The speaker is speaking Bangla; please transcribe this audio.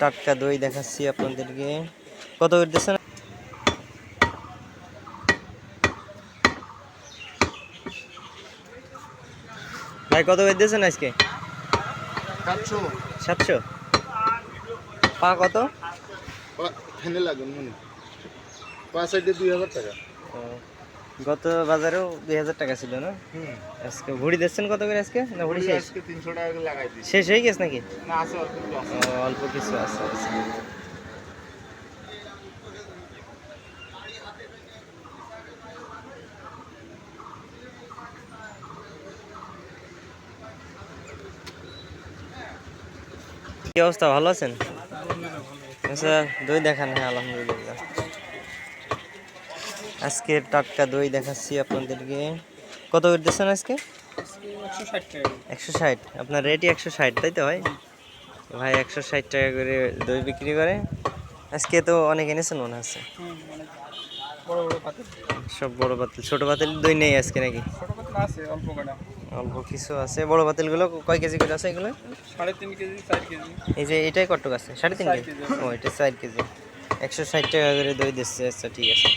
টাটকা দই দেখাচ্ছি আপনাদেরকে। কত করে দিচ্ছেন? ভাই কত করে দিয়েছেন আজকে? সাতশো। সাতশো? পা কত? মনে পাঁচ দুই হাজার টাকা। ও, গত বাজারেও দুই হাজার টাকা ছিল না? আজকে ভুড়ি দিচ্ছেন কত করে আজকে? না ভুড়ি শেষ? তিনশো টাকা লাগাই শেষ হয়ে গেছে নাকি? অল্প কিছু আছে আছে। কি অবস্থা ভালো আছেন? আচ্ছা দই দেখান হ্যাঁ আলহামদুলিল্লাহ। আজকে টাটকা দই দেখাচ্ছি আপনাদেরকে। কত করে দিচ্ছেন আজকে? একশো ষাট। আপনার রেটই একশো ষাট, তাই তো ভাই? ভাই একশো ষাট টাকা করে দই বিক্রি করে। আজকে তো অনেক এনেছেন মনে পাতিল সব বড় পাতিল। ছোট পাতিল দই নেই আজকে নাকি? আছে অল্প কিছু আছে। বড় পাতিলগুলো কয় কেজি করে আছে এগুলো? এই যে এটাই কটক আছে? সাড়ে তিন কেজি। ও, এটা চার কেজি। একশো ষাট টাকা করে দই দিচ্ছে। আচ্ছা ঠিক আছে।